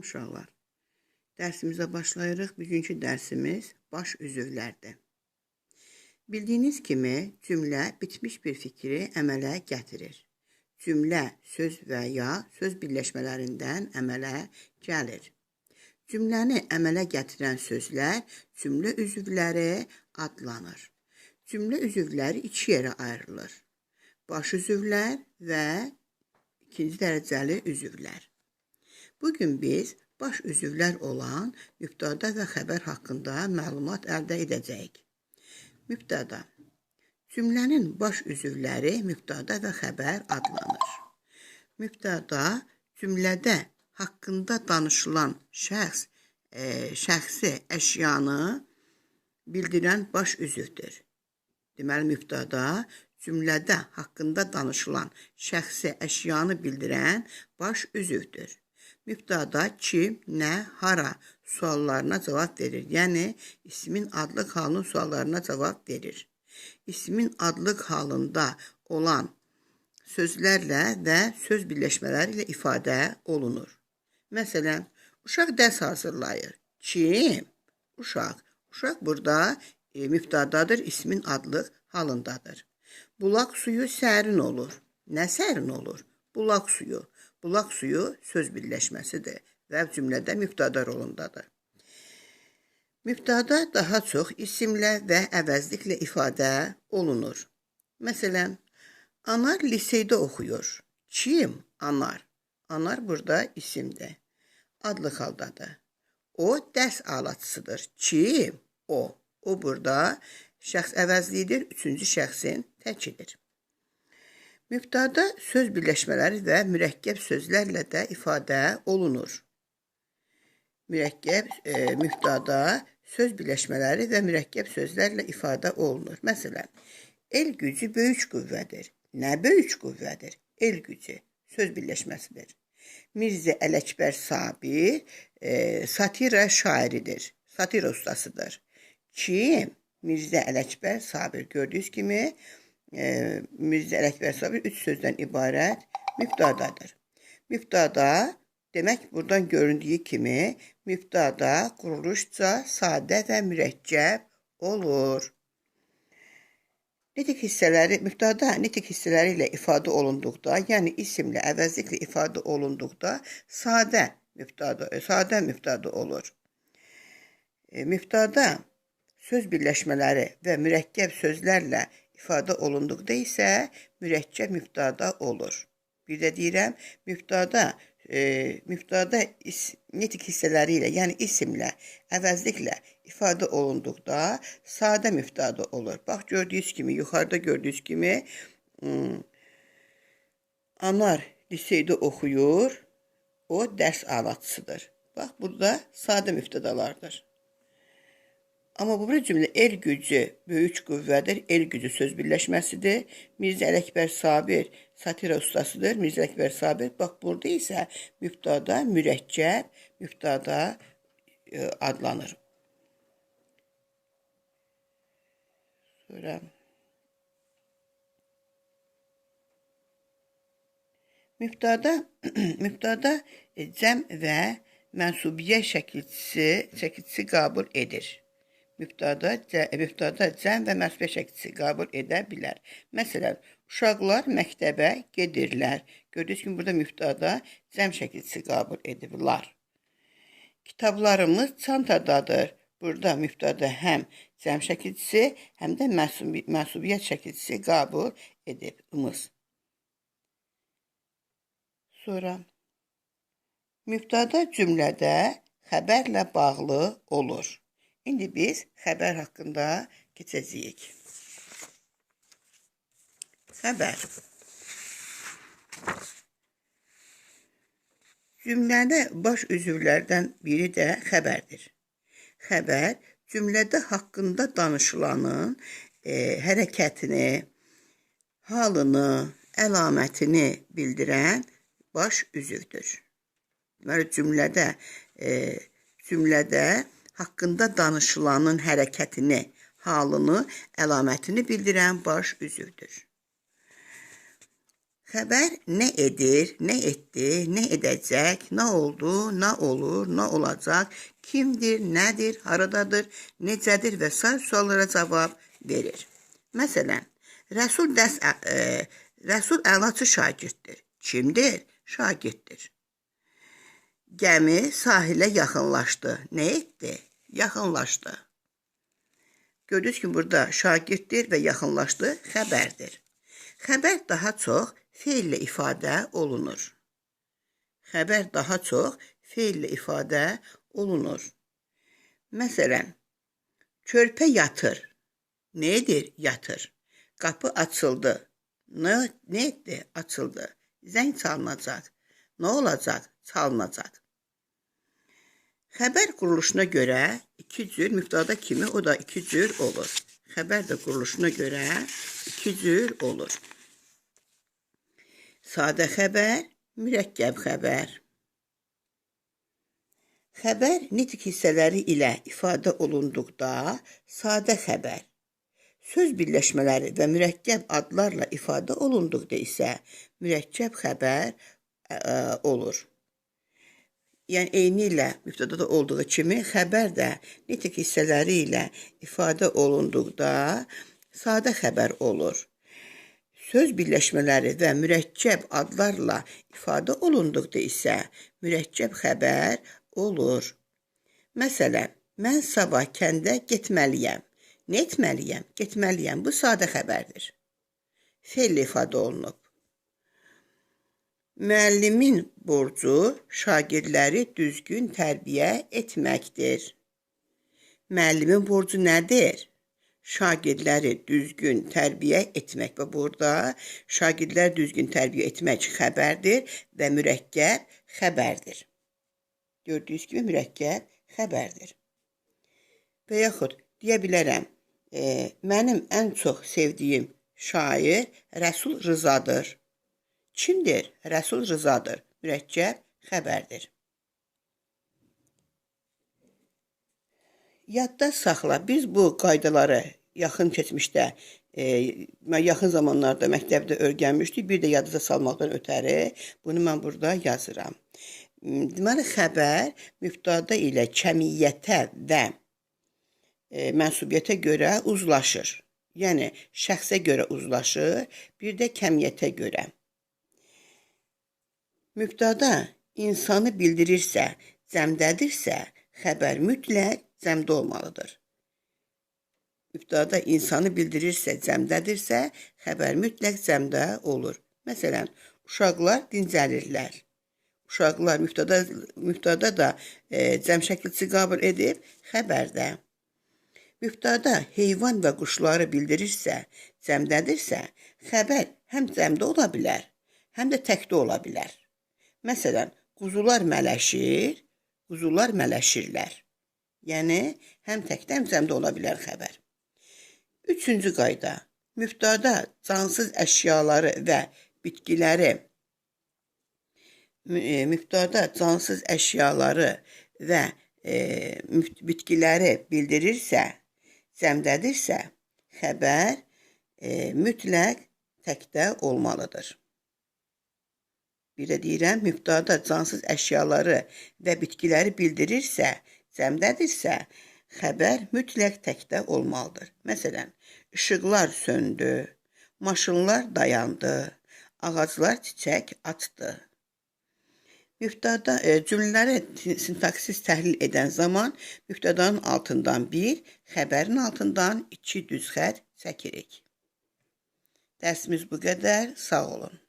Salam uşaqlar. Dərsimizə başlayırıq. Bugünkü dərsimiz baş üzvlərdir. Bildiyiniz kimi cümlə bitmiş bir fikri əmələ gətirir. Cümlə söz və ya söz birləşmələrindən əmələ gəlir. Cümləni əmələ gətirən sözlər cümlə üzvləri adlanır. Cümlə üzvləri iki yerə ayrılır. Baş üzvlər və ikinci dərəcəli üzvlər. Bugün biz baş üzvlər olan mübtəda və xəbər haqqında məlumat əldə edəcəyik. Mübtəda Cümlənin baş üzvləri mübtəda və xəbər adlanır. Mübtəda cümlədə haqqında danışılan şəxs, e, şəxsi, əşyanı bildirən baş üzvdür. Deməli mübtəda cümlədə haqqında danışılan şəxsi, əşyanı bildirən baş üzvdür. müptada kim, ne, hara suallarına cevap verir. Yani ismin adlı halının suallarına cevap verir. İsmin adlı halında olan sözlerle ve söz birleşmeleriyle ifade olunur. Mesela uşak ders hazırlayır. Kim? Uşak. Uşak burada e, müftadadır, ismin adlı halındadır. Bulak suyu sərin olur. Nə sərin olur? Bulaq suyu. Bulaq suyu söz birləşməsidir və cümlədə mübtəda rolundadır. Mübtəda daha çox isimlə və əvəzliklə ifadə olunur. Məsələn, Anar liseydə oxuyur. Kim? Anar. Anar burada isimdir. Adlı haldadır. O dərs alatçısıdır. Kim? O. O burada şəxs əvəzlidir, üçüncü şəxsin təkidir. Mübtada söz birləşmələri və mürəkkəb sözlərlə də ifadə olunur. Mürəkkəb e, mübtada söz birləşmələri və mürəkkəb sözlərlə ifadə olunur. Məsələn, el gücü böyük qüvvədir. Nə böyük qüvvədir? El gücü söz birləşməsidir. Mirzə Ələkbər Sabir e, satira şairidir. Satira ustasıdır. Kim? Mirzə Ələkbər Sabir. Gördüyünüz kimi e, Mirzə Ələkbər Sabir üç sözdən ibarət mübtadadır. Mübtada demək buradan göründüyü kimi mübtada quruluşca sadə və mürəkkəb olur. Nitik hissələri mübtada nitik hissələri ilə ifadə olunduqda, yəni isimlə əvəzliklə ifadə olunduqda sadə mübtada, sadə mübtada olur. E, mübtada söz birləşmələri və mürəkkəb sözlərlə ifadə olunduqda isə mürəkkəb mübtada olur. Bir də deyirəm, mübtada e, mübtada is, nitq hissələri ilə, yəni isimlə, əvəzliklə ifadə olunduqda sadə mübtada olur. Bax gördüyünüz kimi, yuxarıda gördüyünüz kimi Anar liseydə oxuyur. O dərs alatçısıdır. Bax burada sadə mübtadalardır. Amma bu bir cümlə el gücü böyük qüvvədir. El gücü söz birləşməsidir. Mirzə Ələkbər Sabir satira ustasıdır. Mirzə Ələkbər Sabir. Bax burada isə mübtada mürəkkəb, mübtada e, adlanır. Sonra mübtada mübtada e, cəm və mənsubiyyə şəkilçisi şəkilçisi qəbul edir mübtada, mübtada cəm və məsbə şəklisi qəbul edə bilər. Məsələn, uşaqlar məktəbə gedirlər. Gördüyünüz kimi burada mübtada cəm şəklisi qəbul ediblər. Kitablarımız çantadadır. Burada mübtada həm cəm şəkilçisi, həm də məsubiyyət şəkilçisi qəbul edib ımız. Sonra mübtada cümlədə xəbərlə bağlı olur. İndi biz xəbər haqqında keçəcəyik. Xəbər. Cümlədə baş üzvlərdən biri də xəbərdir. Xəbər cümlədə haqqında danışılanın e, hərəkətini, halını, əlamətini bildirən baş üzvdür. Deməli cümlədə e, cümlədə haqqında danışılanın hərəkətini, halını, əlamətini bildirən baş üzvdür. Xəbər nə edir, nə etdi, nə edəcək, nə oldu, nə olur, nə olacaq, kimdir, nədir, haradadır, necədir və sair suallara cavab verir. Məsələn, Rəsul dərs ə, ə, Rəsul əlaçı şagirddir. Kimdir? Şagirddir. Gəmi sahilə yaxınlaşdı. Nə etdi? Yaxınlaşdı. Gördünüz ki, burada şagirddir və yaxınlaşdı xəbərdir. Xəbər daha çox feillə ifadə olunur. Xəbər daha çox feillə ifadə olunur. Məsələn, körpə yatır. Nə edir? Yatır. Qapı açıldı. Nə, nə etdi? Açıldı. Zəng çalınacaq. Nə olacaq? Çalınacaq. Xəbər quruluşuna görə iki cür mübtada kimi o da iki cür olur. Xəbər də quruluşuna görə iki cür olur. Sadə xəbər, mürəkkəb xəbər. Xəbər nitq hissələri ilə ifadə olunduqda sadə xəbər, söz birləşmələri və mürəkkəb adlarla ifadə olunduqda isə mürəkkəb xəbər ə, olur. Yəni eyni ilə mübtədada olduğu kimi xəbər də nitq hissələri ilə ifadə olunduqda sadə xəbər olur söz birləşmələri və mürəkkəb adlarla ifadə olunduqda isə mürəkkəb xəbər olur. Məsələn, mən sabah kəndə getməliyəm. Nə etməliyəm? Getməliyəm. Bu sadə xəbərdir. Fe'l ifadə olunub. Müəllimin borcu şagirdləri düzgün tərbiyə etməkdir. Müəllimin borcu nədir? şagirdləri düzgün tərbiyə etmək və burada şagirdlər düzgün tərbiyə etmək xəbərdir və mürəkkəb xəbərdir. Gördüyünüz kimi mürəkkəb xəbərdir. Və yaxud deyə bilərəm, e, mənim ən çox sevdiyim şair Rəsul Rızadır. Kimdir? Rəsul Rızadır. Mürəkkəb xəbərdir. Yadda saxla. Biz bu qaydaları yaxın keçmişdə, e, yaxın zamanlarda məktəbdə öyrənmişdik. Bir də yadınıza salmaqdan ötəri bunu mən burada yazıram. Deməli xəbər mübtada ilə kəmiyyətə və e, mənsubiyyətə görə uzlaşır. Yəni şəxsə görə uzlaşır, bir də kəmiyyətə görə. Mübtada insanı bildirirsə, cəmdədirsə, xəbər mütləq cəmdə olmalıdır. İbtidada insanı bildirirsə, cəmdədirsə, xəbər mütləq cəmdə olur. Məsələn, uşaqlar dincəlirlər. Uşaqlar mübtada mübtada da e, cəm şəkilçi qəbul edib xəbərdə. Mübtada heyvan və quşları bildirirsə, cəmdədirsə, xəbər həm cəmdə ola bilər, həm də təkdə ola bilər. Məsələn, quzular mələşir, quzular mələşirlər. Yəni, həm təkdə, həm cəmdə ola bilər xəbər. Üçüncü qayda. Mübtada cansız əşyaları və bitkiləri e, mübtada cansız əşyaları və e, bitkiləri bildirirsə, cəmdədirsə, xəbər e, mütləq təkdə olmalıdır. Bir də deyirəm, mübtada cansız əşyaları və bitkiləri bildirirsə, cəmdədirsə, xəbər mütləq təkdə olmalıdır. Məsələn, işıqlar söndü, maşınlar dayandı, ağaclar çiçək açdı. Mübtada e, cümlələri sintaksis təhlil edən zaman mübtadanın altından 1, xəbərin altından 2 düz xətt çəkirik. Dərsimiz bu qədər. Sağ olun.